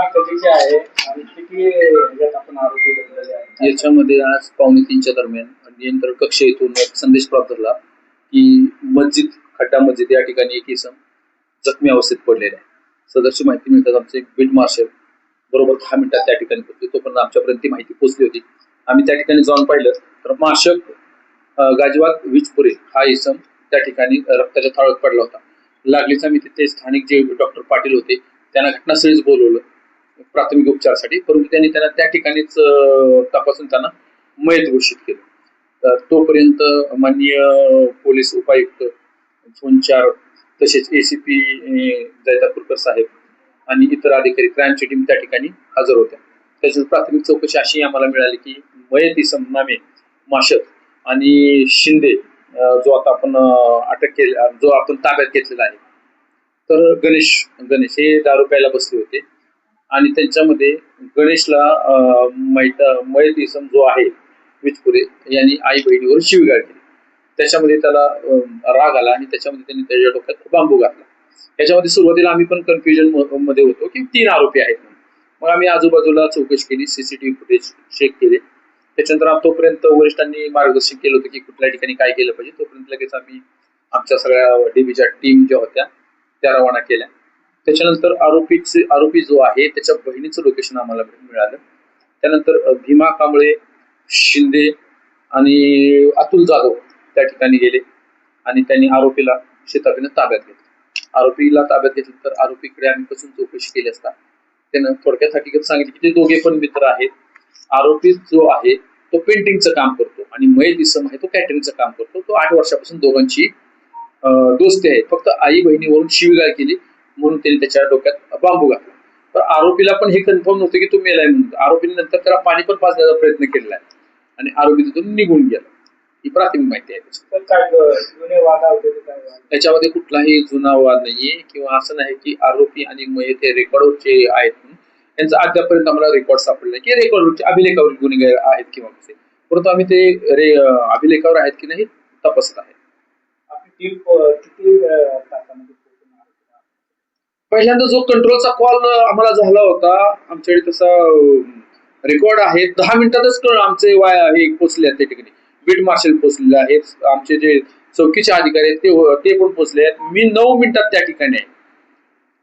घटना कधीची आहे आणि किती आपण आरोपी आहेत? याच्यामध्ये आज पावणे तीनच्या दरम्यान नियंत्रण कक्ष येथून एक संदेश प्राप्त झाला की मस्जिद खड्डा मस्जिद या ठिकाणी एक इसम जखमी अवस्थेत पडलेला आहे. सदरची माहिती मिळतात आमचे बीट मार्शल बरोबर दहा मिनिटात त्या ठिकाणी पोहोचले. तोपर्यंत आमच्यापर्यंत ती माहिती पोहोचली होती. आम्ही त्या ठिकाणी जाऊन पाहिलं. तर माशक अं, विजपुरे हा इसम त्या ठिकाणी रक्ताच्या थाळत पडला होता. लागलीच आम्ही तिथे स्थानिक जे डॉक्टर पाटील होते त्यांना घटनास्थळीच बोलवलं. प्राथमिक उपचारासाठी परंतु त्यांनी त्यांना त्या ठिकाणीच तपासून त्यांना मयत घोषित केलं. तर तोपर्यंत माननीय पोलीस उपायुक्त सोनचार तसेच एसीपी जैतापूरकर साहेब आणि इतर अधिकारी क्राईमची टीम त्या ठिकाणी हजर होत्या. त्याची प्राथमिक चौकशी अशी आम्हाला मिळाली की मयत इसम नामे माशक आणि शिंदे जो आता आपण अटक केला जो आपण ताब्यात घेतलेला आहे. तर गणेश गणेश हे दारू प्यायला बसले होते. आणि त्यांच्यामध्ये गणेशला मैता मैत मयत इसम जो आहे विजपुरे यांनी आई बहिणीवर शिवगाळ केली. त्याच्यामध्ये त्याला राग आला आणि त्याच्यामध्ये त्यांनी त्याच्या डोक्यात बांबू घातला. याच्यामध्ये सुरुवातीला आम्ही पण कन्फ्युजनमध्ये होतो की तीन आरोपी आहेत मग आम्ही आजूबाजूला चौकशी केली सीसीटीव्ही फुटेज चेक केले. त्याच्यानंतर तोपर्यंत वरिष्ठांनी मार्गदर्शन केलं होतं की कुठल्या ठिकाणी काय केलं पाहिजे. तोपर्यंत लगेच आम्ही आमच्या सगळ्या डीबीच्या टीम ज्या होत्या त्या रवाना केल्या. त्याच्यानंतर आरोपीचे आरोपी जो आहे त्याच्या बहिणीचं लोकेशन आम्हाला मिळालं. त्यानंतर भीमा कांबळे शिंदे आणि अतुल जाधव त्या ठिकाणी गेले आणि त्यांनी आरोपीला शेताबीनं ताब्यात घेतलं. आरोपीला ताब्यात घेतलं तर आरोपीकडे आम्ही कसून चौकशी केली असता. त्यानं थोडक्यात हकीकत सांगितली की ते दोघे पण मित्र आहेत. आरोपी जो आहे तो पेंटिंगचं काम करतो आणि मयत इसम आहे तो कॅटरिंगचं काम करतो. तो आठ वर्षापासून दोघांची दोस्ती आहे. फक्त आई बहिणीवरून शिवीगाळ केली. म्हणून त्यांनी त्याच्या डोक्यात बांबू घातला. तर आरोपीला पण हे कन्फर्म नव्हतं की तो मेलाय म्हणून. आरोपीने नंतर त्याला पाणी पण पाजण्याचा प्रयत्न केलेला आहे आणि आरोपी तिथून निघून गेला. ही प्राथमिक माहिती आहे त्याची. त्याच्यामध्ये कुठलाही जुना वाद नाहीये किंवा असं नाही की आरोपी आणि मयत हे रेकॉर्डवरचे आहेत म्हणून. यांचा अद्यापर्यंत आम्हाला रेकॉर्ड सापडला की रेकॉर्डवरचे अभिलेखावर गुन्हे आहेत किंवा कसे परंतु आम्ही ते रे अभिलेखावर आहेत की नाही तपासत आहे आपली टीम किती अं, तासामध्ये पोहोचून आरोपीला? पहिल्यांदा जो कंट्रोलचा कॉल आम्हाला झाला होता आमच्याकडे तसा रेकॉर्ड आहे. दहा मिनिटातच आमचे वाय हे पोचले आहेत त्या ठिकाणी. बीट मार्शल पोचलेले आहेत. आमचे जे चौकीचे अधिकारी आहेत ते ते पण पोचले आहेत. मी नऊ मिनिटात त्या ठिकाणी आहे.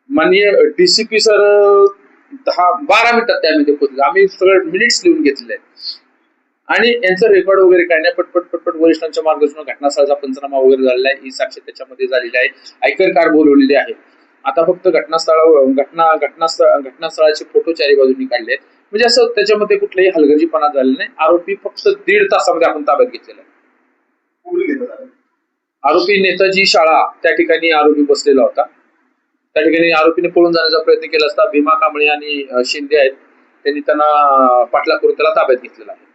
माननीय डीसीपी सर दहा बारा मिनिटात त्यामध्ये पोचले आम्ही सगळं मिनिट्स लिहून घेतलेले आहेत. आणि यांचं रेकॉर्ड वगैरे काय नाही पटपट पटपट वरिष्ठांच्या मार्गदर्शन घटनास्थळाचा पंचनामा वगैरे झालेला आहे. ही साक्ष त्याच्यामध्ये झालेली आहे. आयकर कार बोलवलेले आहे. आता फक्त घटनास्थळावर घटना घटनास्थळ घटनास्थळाचे फोटो चारी बाजूनी काढले आहेत म्हणजे असं त्याच्यामध्ये कुठलाही हलगर्जीपणा झालेला नाही. आरोपी फक्त दीड तासामध्ये आपण ताब्यात घेतलेला आहे. आरोपी नेताजी शाळा त्या ठिकाणी आरोपी बसलेला होता. त्या ठिकाणी आरोपीने पळून जाण्याचा प्रयत्न केला असता. भीमा कांबळे आणि शिंदे आहेत. त्यांनी त्यांना पाठलाग करून त्याला ताब्यात घेतलेला आहे.